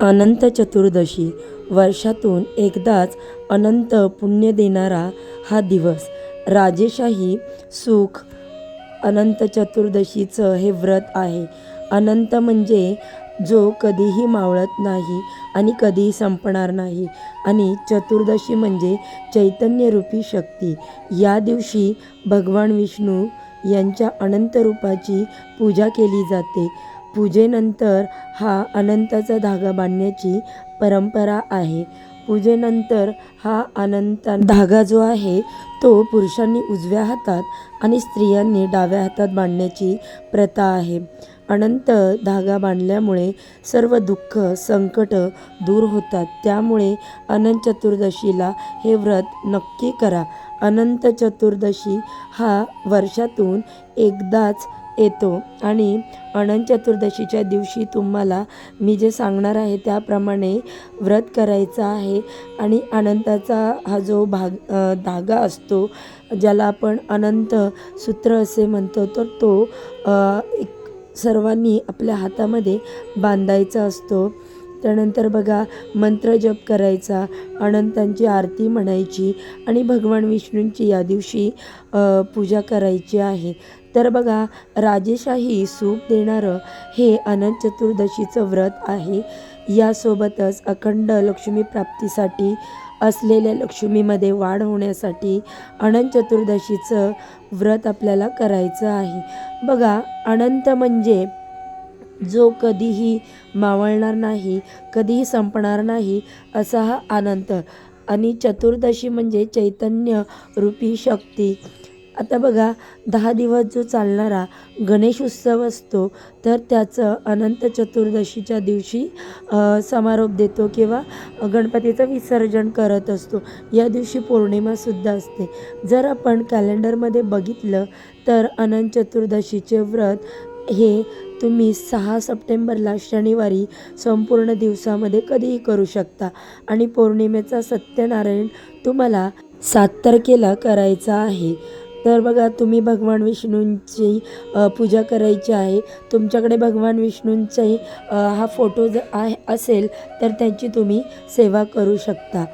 अनंत चतुर्दशी वर्षातून एकदाच अनंत पुण्य देणारा हा दिवस. राजेशाही सुख अनंत चतुर्दशीचं हे व्रत आहे. अनंत म्हणजे जो कधीही मावळत नाही आणि कधीही संपणार नाही. आणि चतुर्दशी म्हणजे चैतन्यरूपी शक्ती. या दिवशी भगवान विष्णू यांच्या अनंत रूपाची पूजा केली जाते. पूजेनंतर हा अनंताचा धागा बांधण्याची परंपरा आहे. पूजेनंतर हा अनंत धागा जो आहे तो पुरुषांनी उजव्या हातात आणि स्त्रियांनी डाव्या हातात बांधण्याची प्रथा आहे. अनंत धागा बांधल्यामुळे सर्व दुःख संकट दूर होतात. त्यामुळे अनंत चतुर्दशीला हे व्रत नक्की करा. अनंत चतुर्दशी हा वर्षातून एकदाच येतो आणि अनंत चतुर्दशीच्या दिवशी तुम्हाला मी जे सांगणार आहे त्याप्रमाणे व्रत करायचं आहे आणि अनंताचा हा जो भाग धागा असतो ज्याला आपण अनंत सूत्र असे म्हणतो तर तो एक सर्वांनी आपल्या हातामध्ये बांधायचा असतो. त्यानंतर बघा मंत्र जप करायचा अनंतांची आरती म्हणायची आणि भगवान विष्णूंची या दिवशी पूजा करायची आहे. तर बघा राजेशाही सुख देणारं हे अनंत चतुर्दशीचं व्रत आहे. यासोबतच अखंड लक्ष्मी प्राप्तीसाठी असलेल्या लक्ष्मीमध्ये वाढ होण्यासाठी अनंत चतुर्दशीचं व्रत आपल्याला करायचं आहे. बघा अनंत म्हणजे जो कधीही मावळणार नाही कधीही संपणार नाही असा हा अनंत आणि चतुर्दशी म्हणजे चैतन्य रूपी शक्ती. आता बघा दहा दिवस जो चालणारा गणेश उत्सव असतो तर त्याचं अनंत चतुर्दशीच्या दिवशी समारोप देतो किंवा गणपतीचं विसर्जन करत असतो. या दिवशी पौर्णिमासुद्धा असते. जर आपण कॅलेंडरमध्ये बघितलं तर अनंत चतुर्दशीचे व्रत हे तुम्ही सहा सप्टेंबरला शनिवारी संपूर्ण दिवसामध्ये कधीही करू शकता. आणि पौर्णिमेचा सत्यनारायण तुम्हाला सात तारखेला करायचा आहे. तर बघा तुम्ही भगवान विष्णूंची पूजा करायची आहे. तुमच्याकडे भगवान विष्णूंचाही हा फोटो जर आहे असेल तर त्यांची तुम्ही सेवा करू शकता.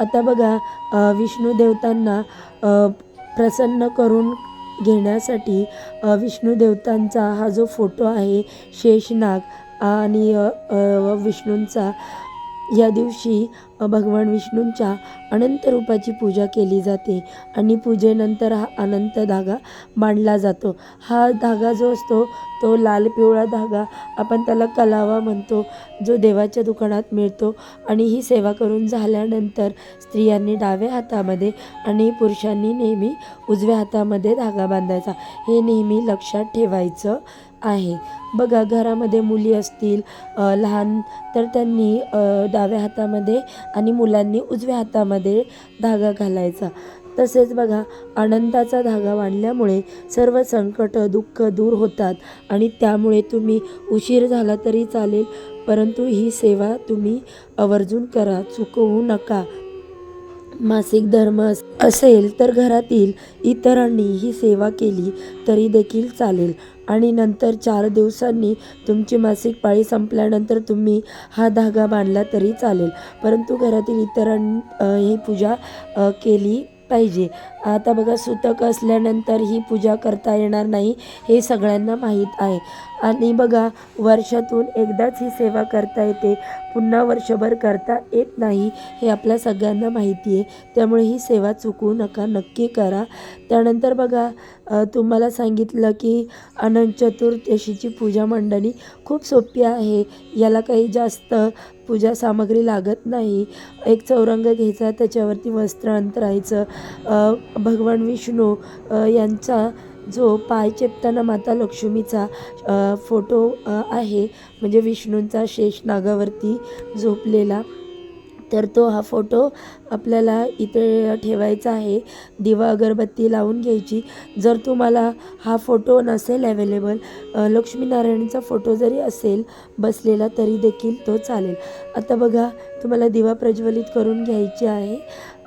आता बघा विष्णू देवतांना प्रसन्न करून घेण्यासाठी विष्णू देवतांचा हा जो फोटो आहे शेषनाग आणि विष्णूंचा या दिवशी भगवान विष्णूंच्या अनंत रूपाची पूजा केली जाते आणि पूजेनंतर हा अनंत धागा मांडला जातो. हा धागा जो असतो तो लाल पिवळा धागा आपण त्याला कलावा म्हणतो जो देवाच्या दुकानात मिळतो आणि ही सेवा करून झाल्यानंतर स्त्रियांनी डाव्या हातामध्ये आणि पुरुषांनी नेहमी उजव्या हातामध्ये धागा बांधायचा. हे नेहमी लक्षात ठेवायचं. आहे. बघा घरामध्ये मुली असतील लहान तर त्यांनी डाव्या हातामध्ये आणि मुलांनी उजव्या हातामध्ये धागा घालायचा. तसेच बघा आनंदाचा धागा बांधल्यामुळे सर्व संकट दुःख दूर होतात आणि त्यामुळे तुम्ही उशीर झाला तरी चालेल परंतु ही सेवा तुम्ही आवर्जून करा चुकवू नका. मासिक धर्म असेल तर घरातील इतरांनी ही सेवा केली तरी देखील चालेल. आणि नंतर चार दिवसांनी तुमची मासिक पाळी संपल्यानंतर तुम्ही हा धागा बांधला तरी चालेल. परंतु घरातील इतरां ही पूजा केली पाहिजे. आता बघा सुतक असल्यानंतर ही पूजा करता येणार नाही हे सगळ्यांना माहीत आहे. आणि बघा वर्षातून एकदाच ही सेवा करता येते. पुन्हा वर्षभर करता येत नाही हे आपल्या सगळ्यांना माहिती आहे. त्यामुळे ही सेवा चुकवू नका नक्की करा. त्यानंतर बघा तुम्हाला सांगितलं की अनंत चतुर्दशीची पूजा मंडळी खूप सोपी आहे. याला काही जास्त पूजा सामग्री लागत नाही. एक चौरंग घ्यायचा त्याच्यावरती वस्त्र अंतरायचं. भगवान विष्णू यांचा जो पाय चेपताना माता लक्ष्मीचा फोटो आहे. म्हणजे विष्णूंचा शेष नागावरती झोपलेला. तर तो हा फोटो आपल्याला इथे ठेवायचा आहे. दिवा अगरबत्ती लावून घ्यायची. जर तुम्हाला हा फोटो नसेल अवेलेबल लक्ष्मीनारायणचा फोटो जरी असेल बसलेला तरी देखील तो चालेल. आता बघा तुम्हाला दिवा प्रज्वलित करून घ्यायची आहे.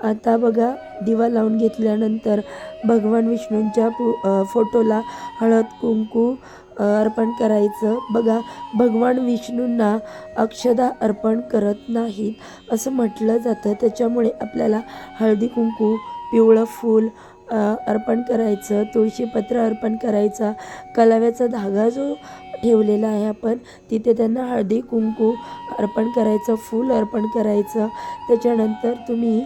आता बघा दिवा लावून घेतल्यानंतर भगवान विष्णूंच्या पु फोटोला हळद कुंकू अर्पण करायचं. बघा भगवान विष्णूंना अक्षदा अर्पण करत नाहीत असं म्हटलं जातं. त्याच्यामुळे आपल्याला हळदी कुंकू पिवळं फूल अर्पण करायचं तुळशीपत्र अर्पण करायचा. कलाव्याचा धागा जो ठेवलेला आहे आपण तिथे त्यांना हळदी कुंकू अर्पण करायचं फूल अर्पण करायचं. त्याच्यानंतर तुम्ही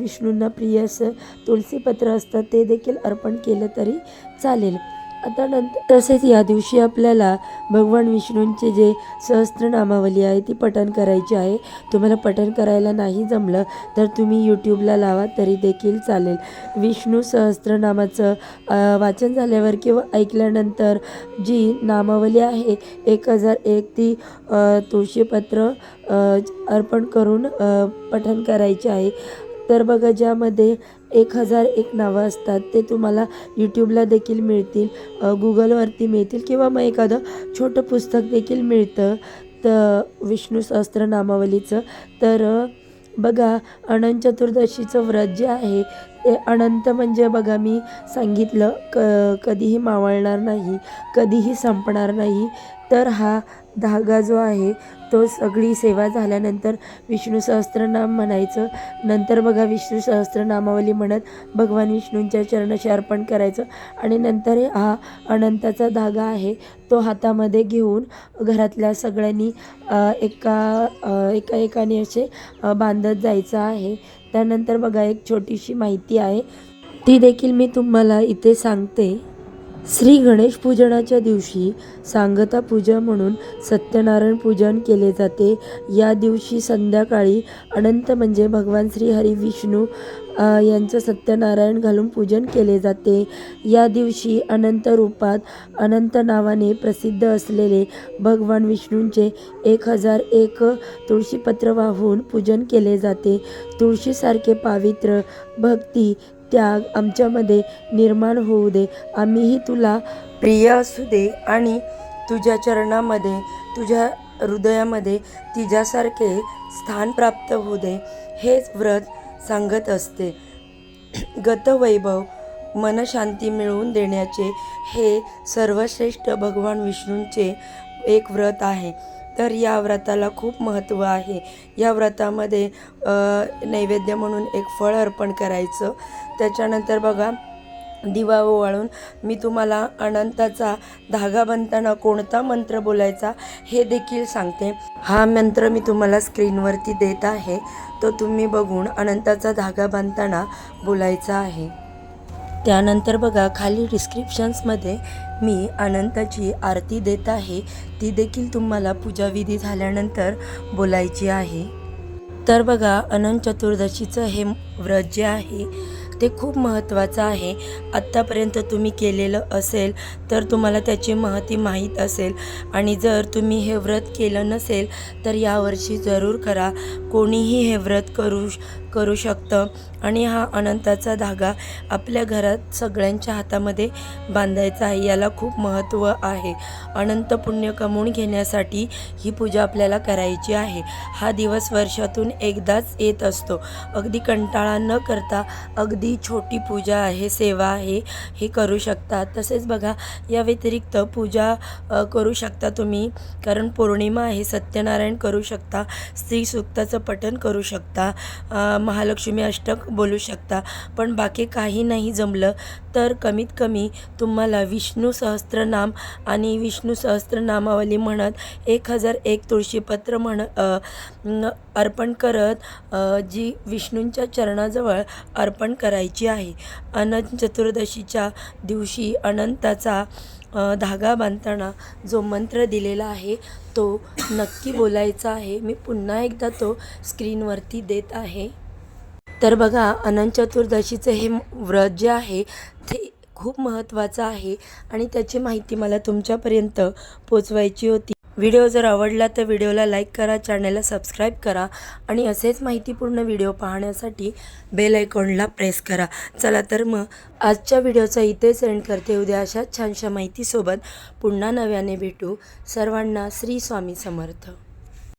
विष्णूंना प्रिय असं तुळशीपत्र असतं ते देखील अर्पण केलं तरी चालेल. आता नंतर तसेच या दिवशी आपल्याला भगवान विष्णूंचे जे सहस्त्रनामावली आहे ती पठण करायची आहे. तुम्हाला पठण करायला नाही जमलं तर तुम्ही यूट्यूबला लावा तरी देखील चालेल. विष्णू सहस्त्रनामाचं वाचन झाल्यावर किंवा ऐकल्यानंतर जी नामावली आहे एक हजार एक ती तुळशीपत्र अर्पण करून पठन पठण करायचे आहे. तर बघा ज्यामध्ये एक हजार एक नावं असतात. ते तुम्हाला यूट्यूबला देखील मिळतील गुगलवरती मिळतील किंवा मग एखादं छोटं पुस्तक देखील मिळतं. तर विष्णू सहस्त्रनामावलीचं तर बघा अनंत चतुर्दशीचं व्रत जे आहे ते अनंत म्हणजे बघा मी सांगितलं क कधीही मावळणार नाही कधीही संपणार नाही. तर हा धागा जो आहे तो सगळी सेवा झाल्यानंतर विष्णू सहस्त्रनाम म्हणायचं. नंतर बघा विष्णू सहस्त्रनामावली म्हणत भगवान विष्णूंच्या चरणाशी अर्पण करायचं. आणि नंतर हा अनंताचा धागा आहे तो हातामध्ये घेऊन घरातल्या सगळ्यांनी एका एका एकाने असे बांधत जायचं आहे. त्यानंतर बघा एक छोटीशी माहिती आहे. ती देखील मी तुम्हाला इथे सांगते. श्री गणेश पूजनाच्या दिवशी सांगता पूजा म्हणून सत्यनारायण पूजन केले जाते. या दिवशी संध्याकाळी अनंत म्हणजे भगवान श्री हरी विष्णू यांचं सत्यनारायण घालून पूजन केले जाते. या दिवशी अनंत रूपात अनंत नावाने प्रसिद्ध असलेले भगवान विष्णूंचे एक हजार एक तुळशीपत्र वाहून पूजन केले जाते. तुळशीसारखे पावित्र्य भक्ती त्याग आमच्यामध्ये निर्माण होऊ दे. आम्हीही तुला प्रिय असू दे आणि तुझ्या चरणामध्ये तुझ्या हृदयामध्ये तिच्यासारखे स्थान प्राप्त होऊ दे हेच व्रत सांगत असते. गतवैभव मनशांती मिळवून देण्याचे हे सर्वश्रेष्ठ भगवान विष्णूंचे एक व्रत आहे. तर या व्रताला खूप महत्त्व आहे. या व्रतामध्ये नैवेद्य म्हणून एक फळ अर्पण करायचं. त्याच्यानंतर बघा दिवा ओवाळून मी तुम्हाला अनंताचा धागा बनताना कोणता मंत्र बोलायचा हे देखील सांगते. हा मंत्र मी तुम्हाला स्क्रीनवरती देत आहे. तो तुम्ही बघून अनंताचा धागा बांधताना बोलायचा आहे. त्यानंतर बघा खाली डिस्क्रिप्शन्समध्ये मी अनंताची आरती देत आहे. ती देखील तुम्हाला पूजाविधी झाल्यानंतर बोलायची आहे. तर बघा अनंत चतुर्दशीचं हे व्रत जे आहे ते खूप महत्त्वाचं आहे. आत्तापर्यंत तुम्ही केलेलं असेल तर तुम्हाला त्याची महती माहीत असेल. आणि जर तुम्ही हे व्रत केलं नसेल तर यावर्षी जरूर करा. कोणीही हे व्रत करू करू शकतं. आणि हा अनंताचा धागा आपल्या घरात सगळ्यांच्या हातामध्ये बांधायचा आहे याला खूप महत्त्व आहे. अनंत पुण्य कमवून घेण्यासाठी ही पूजा आपल्याला करायची आहे. हा दिवस वर्षातून एकदाच येत असतो. अगदी कंटाळा न करता अगदी छोटी पूजा आहे सेवा आहे हे करू शकता. तसेच बघा या व्यतिरिक्त पूजा करू शकता तुम्ही कारण पौर्णिमा आहे सत्यनारायण करू शकता स्त्री सुक्ताचं पठण करू शकता. महालक्ष्मी अष्टक बोलू शकता. पण बाकी काही नाही जमलं तर कमीत कमी तुम्हाला विष्णू सहस्त्रनाम आणि विष्णू सहस्त्रनामावली म्हणत एक हजार एक तुळशीपत्र म्हण अर्पण करत जी विष्णूंच्या चरणाजवळ अर्पण करायची आहे. अनंत चतुर्दशीच्या दिवशी अनंताचा धागा बांधताना जो मंत्र दिलेला आहे तो नक्की बोलायचा आहे. मी पुन्हा एकदा तो स्क्रीनवरती देत आहे. तर बघा अनंत चतुर्दशीचं हे व्रत जे आहे ते खूप महत्त्वाचं आहे आणि त्याची माहिती मला तुमच्यापर्यंत पोचवायची होती. व्हिडिओ जर आवडला तर व्हिडिओला लाईक करा चॅनलला सबस्क्राईब करा आणि असेच माहितीपूर्ण व्हिडिओ पाहण्यासाठी बेल आयकॉनला प्रेस करा. चला तर मग आजच्या व्हिडिओचा इथेच एंड करते. उद्या अशाच छानशा माहितीसोबत पुन्हा नव्याने भेटू. सर्वांना श्री स्वामी समर्थ.